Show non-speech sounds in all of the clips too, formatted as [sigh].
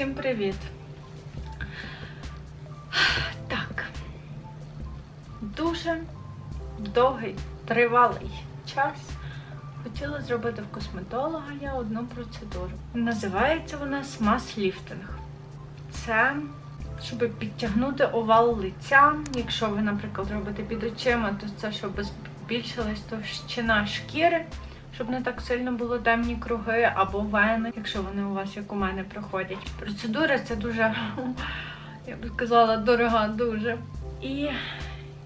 Всім привіт! Так. Дуже довгий, тривалий час хотіла зробити в косметолога я одну процедуру. Називається вона смаз-ліфтинг. Це щоб підтягнути овал лиця. Якщо ви, наприклад, робите під очима, то це щоб збільшилась товщина шкіри, щоб не так сильно було темні круги або вени, якщо вони у вас, як у мене, проходять. Процедура це дуже, я б сказала, дорога дуже. І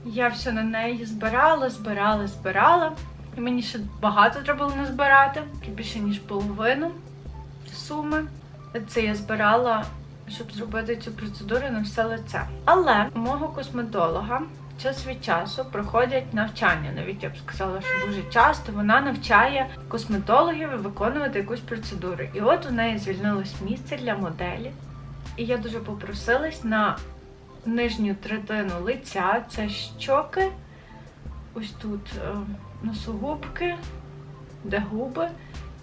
я все на неї збирала, збирала, збирала. І мені ще багато треба було назбирати, більше ніж половину суми. Це я збирала щоб зробити цю процедуру на все лице. Але у мого косметолога час від часу проходять навчання. Навіть я б сказала, що дуже часто вона навчає косметологів виконувати якусь процедуру. І от у неї звільнилось місце для моделі. І я дуже попросилась на нижню третину лиця, це щоки, ось тут е, носогубки, де губи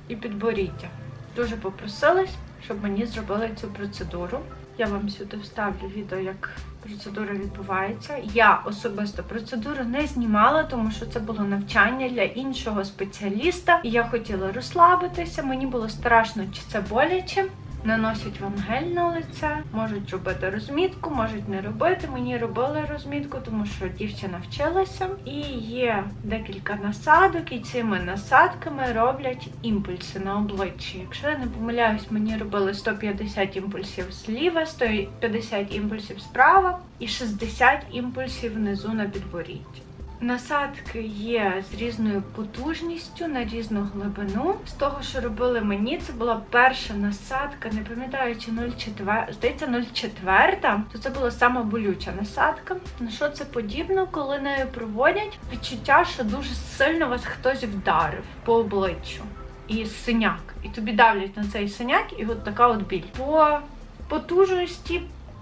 і підборіддя. Дуже попросилась щоб мені зробили цю процедуру. Я вам сюди вставлю відео, як процедура відбувається. Я особисто процедуру не знімала, тому що це було навчання для іншого спеціаліста. І я хотіла розслабитися. Мені було страшно, чи це боляче. Наносять вам гель на лице, можуть робити розмітку, можуть не робити. Мені робили розмітку, тому що дівчина вчилася. І є декілька насадок, і цими насадками роблять імпульси на обличчі. Якщо я не помиляюсь, мені робили 150 імпульсів зліва, 150 імпульсів справа і 60 імпульсів внизу на підборідді. Насадки є з різною потужністю на різну глибину. З того, що робили мені, це була перша насадка, не пам'ятаю, чи 0,4, здається, 0,4, то це була сама болюча насадка. На що це подібно, коли нею проводять відчуття, що дуже сильно вас хтось вдарив по обличчю і синяк. І тобі давлять на цей синяк, і от така от біль. По потужності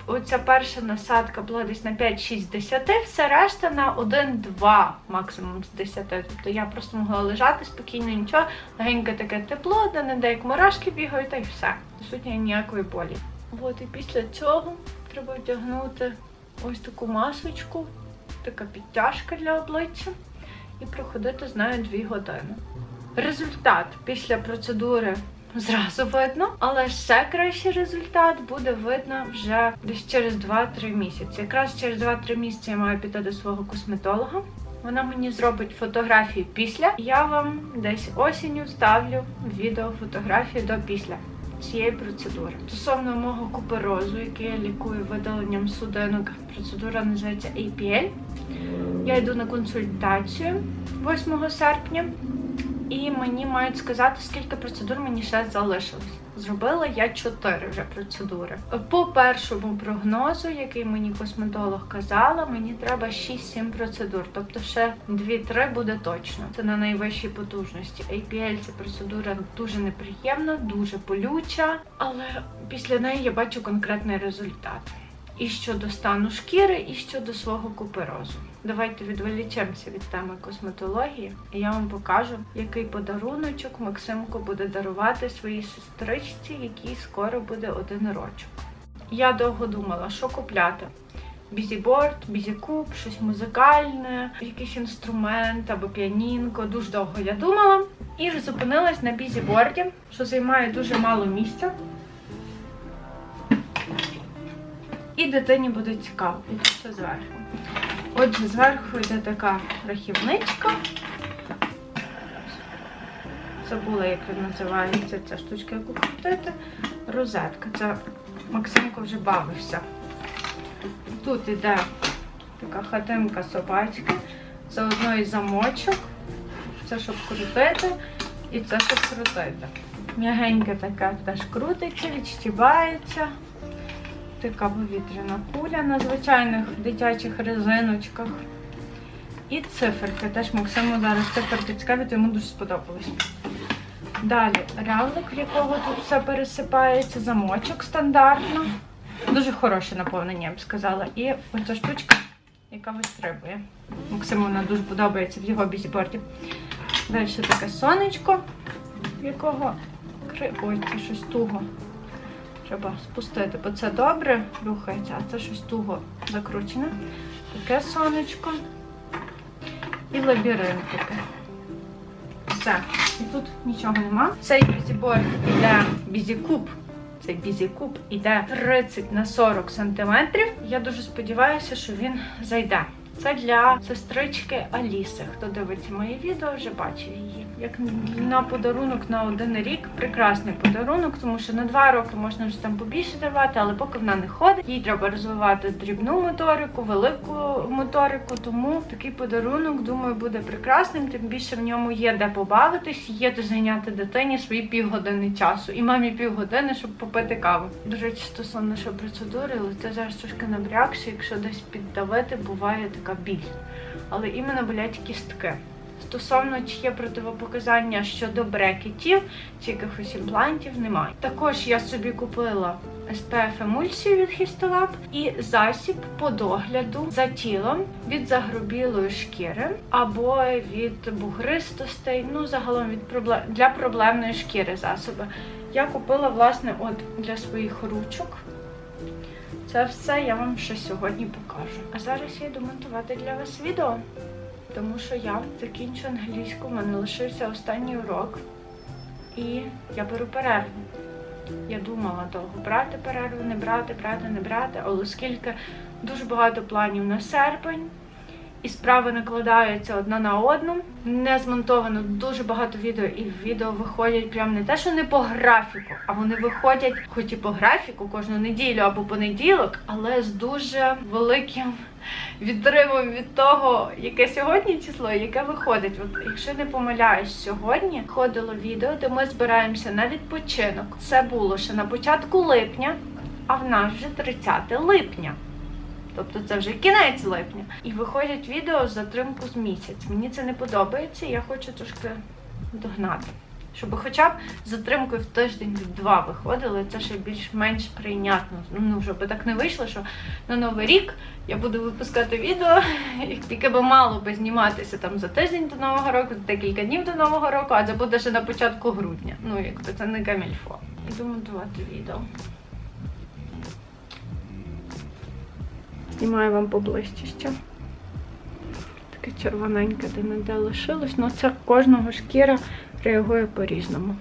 оця перша насадка була десь на 5-6 з 10, все решта на 1-2 максимум з 10. Тобто я просто могла лежати спокійно, нічого, легеньке таке тепло, де не де як мурашки бігають, та й все. Суті, ніякої болі. От і після цього треба вдягнути ось таку масочку, така підтяжка для обличчя, і проходити з нею 2 години. Результат після процедури зразу видно, але ще кращий результат буде видно вже десь через 2-3 місяці. Якраз через 2-3 місяці я маю піти до свого косметолога. Вона мені зробить фотографії після. Я вам десь осінню ставлю відео фотографії до після цієї процедури. Стосовно мого куперозу, який я лікую видаленням судинок, процедура називається APL. Я йду на консультацію 8 серпня. І мені мають сказати, скільки процедур мені ще залишилось. Зробила я 4 вже процедури. По першому прогнозу, який мені косметолог казала, мені треба 6-7 процедур, тобто ще 2-3 буде точно. Це на найвищій потужності. APL це процедура дуже неприємна, дуже болюча, але після неї я бачу конкретний результат. І щодо стану шкіри, і щодо свого куперозу. Давайте відволічемося від теми косметології, і я вам покажу, який подаруночок Максимко буде дарувати своїй сестричці, якій скоро буде один рочок. Я довго думала, що купляти. Бізіборд, бізікуб, щось музикальне, якийсь інструмент або піанінко. Дуже довго я думала. І зупинилась на бізіборді, що займає дуже мало місця. І дитині буде цікаво. І тут все зверху. Отже, зверху йде така рахівничка. Забула, як він називається ця штучка, яку крутити. Розетка. Це Максимко вже бавився. Тут йде така хатинка собачки. Заодно і замочок. Це щоб крутити. І це щоб крутити. М'ягеньке таке теж крутиться, відщібається така повітряна куля на звичайних дитячих резиночках. І циферки. Теж Максиму зараз циферки цікаві, то йому дуже сподобалось. Далі равлик, в якого тут все пересипається, замочок стандартно. Дуже хороше наповнення, я б сказала. І оця штучка, яка вистрибує. Максиму вона дуже подобається в його бізіборді. Далі таке сонечко, в якого Ой, це щось туго Треба спустити, бо це добре рухається, а це щось туго закручене. Таке сонечко і лабіринт такий. Все. І тут нічого нема. Цей бізіборд іде бізікуб. Цей бізікуб іде 30 на 40 сантиметрів. Я дуже сподіваюся, що він зайде. Це для сестрички Аліси. Хто дивиться мої відео, вже бачив її. Як на подарунок на один рік. Прекрасний подарунок, тому що на два роки можна вже там побільше давати, але поки вона не ходить, їй треба розвивати дрібну моторику, велику моторику. Тому такий подарунок, думаю, буде прекрасним. Тим більше в ньому є де побавитись, є де зайняти дитині свої півгодини часу. І мамі півгодини, щоб попити каву. До речі, стосовно що процедури, але це зараз трошки набрякше, якщо десь піддавити, буває така біль. Але іменно болять кістки. Стосовно чи є противопоказання щодо брекетів чи якихось імплантів, немає. Також я собі купила SPF емульсію від Histolab і засіб по догляду за тілом від загрубілої шкіри або від бугристостей, ну загалом від проблем для проблемної шкіри засоби. Я купила власне от для своїх ручок. Це все я вам ще сьогодні покажу. А зараз я йду монтувати для вас відео, тому що я закінчу англійську, в мене лишився останній урок, і я беру перерву. Я думала довго брати перерву, не брати, брати, не брати, але оскільки дуже багато планів на серпень, і справи накладаються одна на одну. Не змонтовано дуже багато відео, і відео виходять прям не те, що не по графіку, а вони виходять, хоч і по графіку кожну неділю або понеділок, але з дуже великим відривом від того, яке сьогодні число, яке виходить. От якщо не помиляюсь, сьогодні ходило відео, де ми збираємося на відпочинок. Це було ще на початку липня, а в нас вже 30 липня. Тобто це вже кінець липня. І виходять відео з затримку з місяць. Мені це не подобається, я хочу трошки догнати. Щоб хоча б з затримкою в тиждень два виходили, це ще більш-менш прийнятно. Ну, щоб так не вийшло, що на Новий рік я буду випускати відео, [laughs] яке би мало би зніматися там за тиждень до Нового року, за декілька днів до Нового року, а це буде ще на початку грудня. Ну, якби це не камільфо. Іду монтувати відео. Знімаю вам поближче ще. Таке червоненьке, де не де лишилось. Ну це кожного шкіра реагує по-різному.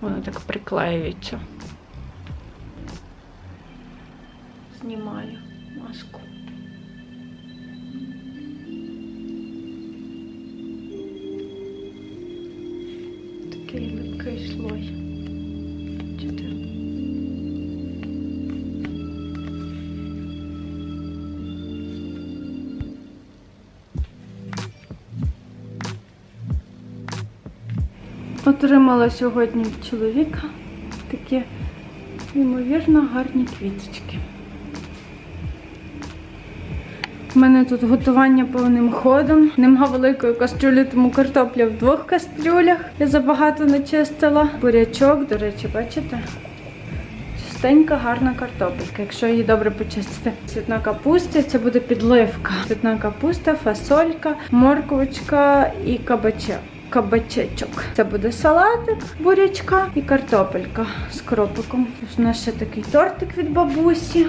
Воно так приклеюється. Знімаю маску. Такий липкий слой. Отримала сьогодні від чоловіка такі неймовірно гарні квіточки. У мене тут готування повним ходом. Нема великої кастрюлі, тому картопля в двох кастрюлях. Я забагато не чистила. Бурячок, до речі, бачите? Чистенька, гарна картопелька, якщо її добре почистити. Цвітна капуста, це буде підливка. Цвітна капуста, фасолька, морковочка і кабачок. Кабачечок. Це буде салатик, бурячка і картопелька з кропиком. Тут у нас ще такий тортик від бабусі.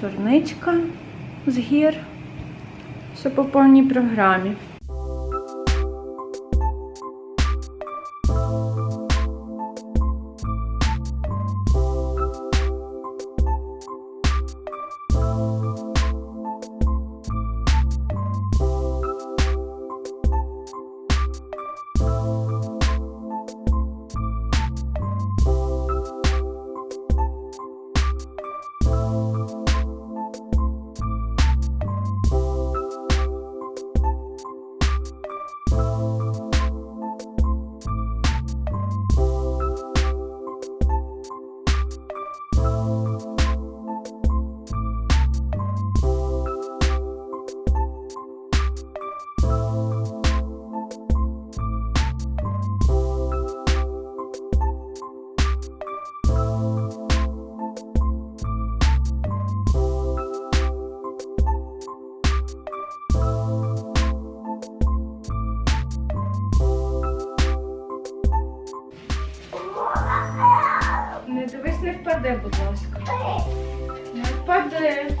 Чорничка з гір. Все по повній програмі. Не впади.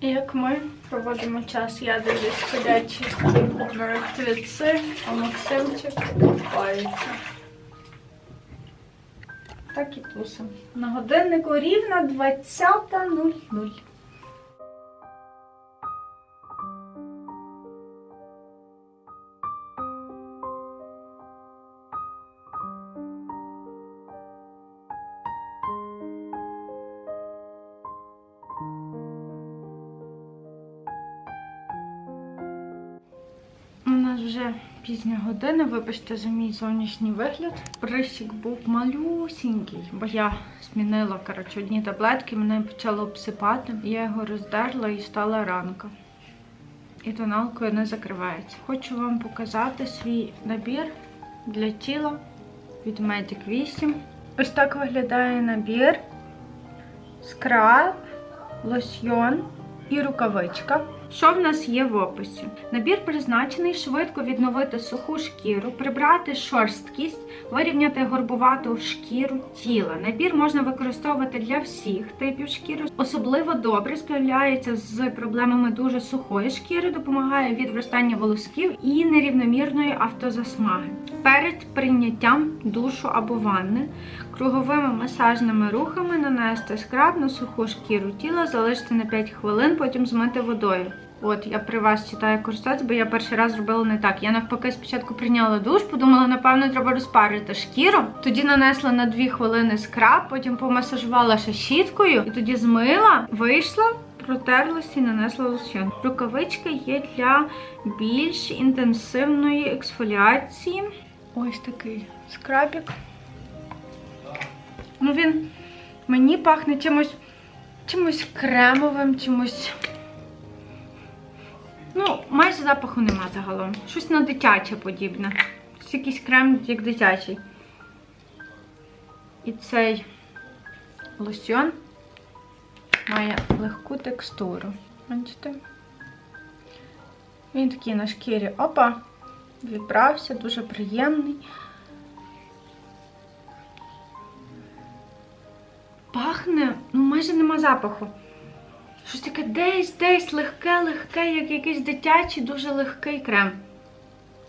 Як ми проводимо час, я дивлюсь ходячі мертвіці, а Максимчик купається. Так і тусим. На годиннику рівно 20.00. вже пізня година, вибачте за мій зовнішній вигляд. Прищик був малюсінький, бо я змінила коротше, одні таблетки, мене почало обсипати. Я його роздерла і стала ранка. І тоналкою не закривається. Хочу вам показати свій набір для тіла від Medic 8. Ось так виглядає набір. Скраб, лосьйон і рукавичка. Що в нас є в описі? Набір призначений швидко відновити суху шкіру, прибрати шорсткість, вирівняти горбувату шкіру тіла. Набір можна використовувати для всіх типів шкіри. Особливо добре справляється з проблемами дуже сухої шкіри, допомагає від вростання волосків і нерівномірної автозасмаги. Перед прийняттям душу або ванни круговими масажними рухами нанести скраб на суху шкіру тіла, залишити на 5 хвилин, потім змити водою. От, я при вас читаю користуватися, бо я перший раз зробила не так. Я навпаки спочатку прийняла душ, подумала, напевно, треба розпарити шкіру. Тоді нанесла на 2 хвилини скраб, потім помасажувала ще щіткою і тоді змила, вийшла. Протерлась і нанесла лосьйон. Рукавички є для більш інтенсивної ексфоліації. Ось такий скрабік. Ну він мені пахне чимось, чимось кремовим, чимось. Ну, майже запаху нема загалом. Щось на дитяче подібне. Щось якийсь крем, як дитячий. І цей лосьон має легку текстуру. Бачите? Він такий на шкірі. Опа! Відбрався, дуже приємний. Пахне, ну майже нема запаху. Щось таке десь, десь легке-легке, як якийсь дитячий, дуже легкий крем.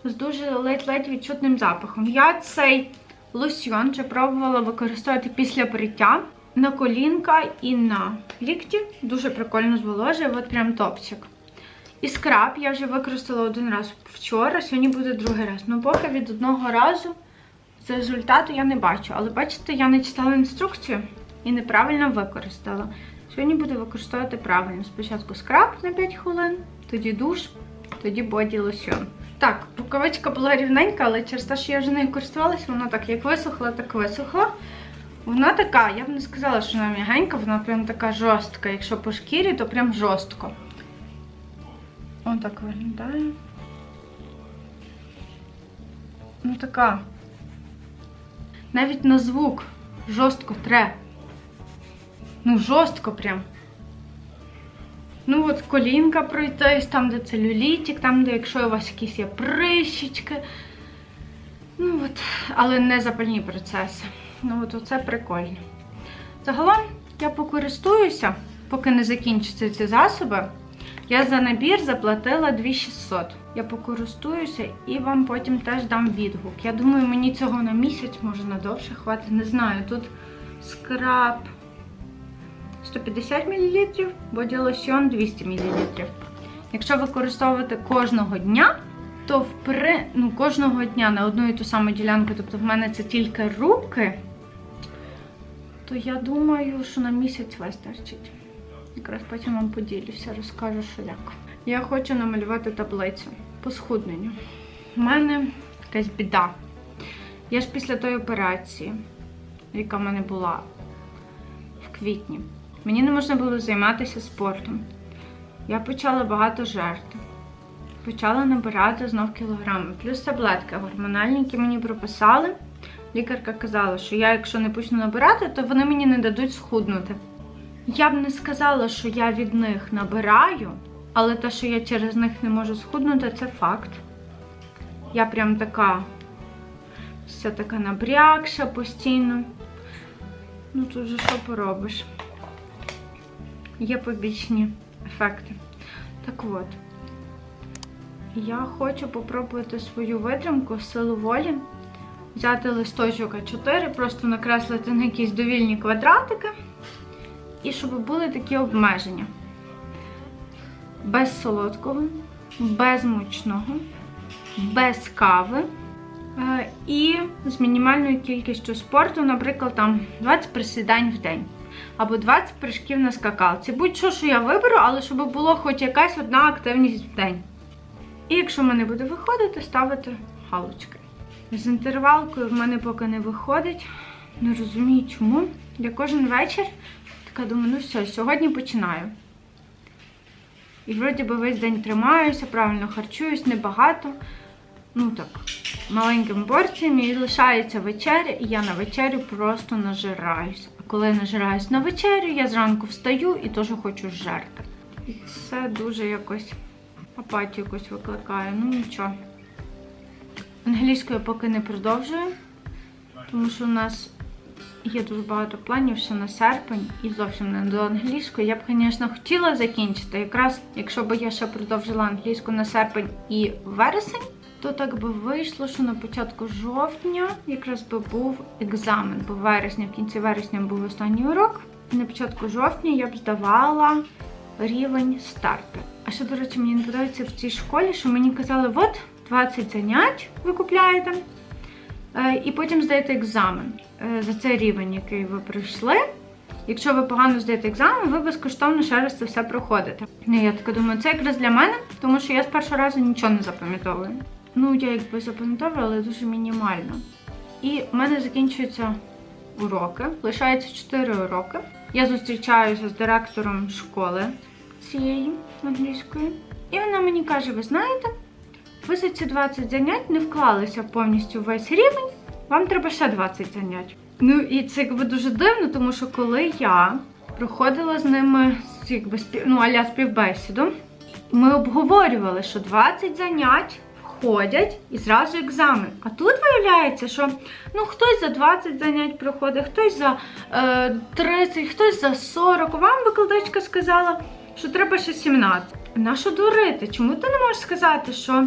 З дуже ледь-ледь відчутним запахом. Я цей лосьйон вже пробувала використовувати після бриття на колінка і на лікті. Дуже прикольно зволожує, от прям топчик. І скраб я вже використала один раз вчора, сьогодні буде другий раз. Ну, поки від одного разу з результату я не бачу. Але бачите, я не читала інструкцію і неправильно використала. Сьогодні буду використовувати правильно. Спочатку скраб на 5 хвилин, тоді душ, тоді боді лосьон. Так, рукавичка була рівненька, але через те, що я вже нею користувалася, вона так як висохла, так висохла. Вона така, я б не сказала, що вона м'ягенька, вона прям така жорстка. Якщо по шкірі, то прям жорстко. Отак виглядає. Ну така. Навіть на звук жорстко тре. Ну, жорстко прям. Ну, от колінка пройтись, там, де целюлітик, там, де якщо у вас якісь є прищечки. Ну, от, але не запальні процеси. Ну, от оце прикольно. Загалом я покористуюся, поки не закінчаться ці засоби. Я за набір заплатила 2600. Я покористуюся і вам потім теж дам відгук. Я думаю, мені цього на місяць, може на довше хватить. Не знаю. Тут скраб 150 мл, боді лосьон 200 мл. Якщо використовувати кожного дня, то впри... ну, кожного дня на одну і ту саму ділянку, тобто в мене це тільки руки, то я думаю, що на місяць вистачить. Якраз потім вам поділюся, розкажу, що як. Я хочу намалювати таблицю по схудненню. У мене якась біда. Я ж після тої операції, яка в мене була в квітні, мені не можна було займатися спортом. Я почала багато жерти. Почала набирати знов кілограми. Плюс таблетки гормональні, які мені прописали. Лікарка казала, що я, якщо не почну набирати, то вони мені не дадуть схуднути. Я б не сказала, що я від них набираю, але те, що я через них не можу схуднути, це факт. Я прям така вся така набрякша постійно. Ну тут же що поробиш? Є побічні ефекти. Так от, я хочу попробувати свою витримку, силу волі, взяти листочок А4, просто накреслити на якісь довільні квадратики, і щоб були такі обмеження. Без солодкого, без мучного, без кави. Е, І з мінімальною кількістю спорту, наприклад, там 20 присідань в день або 20 прыжків на скакалці. Будь-що, що я виберу, але щоб було хоч якась одна активність в день. І якщо в мене буде виходити, ставити галочки. З інтервалкою в мене поки не виходить. Не розумію чому. Я кожен вечір така думаю, ну все, сьогодні починаю. І вроді би весь день тримаюся, правильно харчуюсь, небагато. Ну так, маленькими порціями і лишається вечеря, і я на вечерю просто нажираюсь. Коли нажираюсь на вечерю, я зранку встаю і теж хочу жерти. І це дуже якось апатію якось викликає. Ну нічого. Англійською поки не продовжую, тому що у нас є дуже багато планів ще на серпень і зовсім не до англійської. Я б, звісно, хотіла закінчити. Якраз, якщо б я ще продовжила англійську на серпень і вересень, то так би вийшло, що на початку жовтня якраз би був екзамен, бо вересня, в кінці вересня був останній урок. І на початку жовтня я б здавала рівень стартер. А ще, до речі, мені не подобається в цій школі, що мені казали, от 20 занять ви купляєте, е, і потім здаєте екзамен е, за цей рівень, який ви пройшли. Якщо ви погано здаєте екзамен, ви безкоштовно ще раз це все проходите. Ну, я така думаю, це якраз для мене, тому що я з першого разу нічого не запам'ятовую. Ну, я якби запам'ятовую, але дуже мінімально. І в мене закінчуються уроки. Лишається 4 уроки. Я зустрічаюся з директором школи цієї англійської. І вона мені каже: ви знаєте, ви за ці 20 занять не вклалися повністю весь рівень, вам треба ще 20 занять. Ну і це якби дуже дивно, тому що коли я проходила з ними якби, ну, аля співбесіду, ми обговорювали, що 20 занять входять і зразу екзамен. А тут виявляється, що ну, хтось за 20 занять проходить, хтось за е, 30, хтось за 40. Вам викладачка сказала, що треба ще 17. Нащо дурити? Чому ти не можеш сказати, що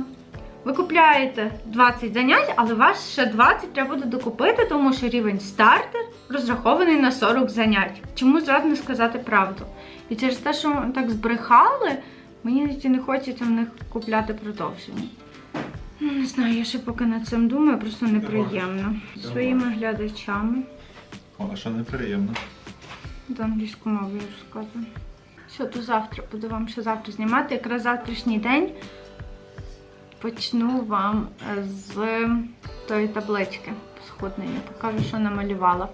ви купляєте 20 занять, але вас ще 20 треба буде докупити, тому що рівень стартер розрахований на 40 занять. Чому зразу не сказати правду? І через те, що так збрехали, мені навіть не хочеться в них купляти продовження. Ну, не знаю, я ще поки над цим думаю, просто неприємно. Зі Своїми глядачами. О, а що неприємно. До англійської мови я розказую. Все, до завтра. Буду вам ще завтра знімати. Якраз завтрашній день почну вам з тої таблички сходної. Покажу, що намалювала.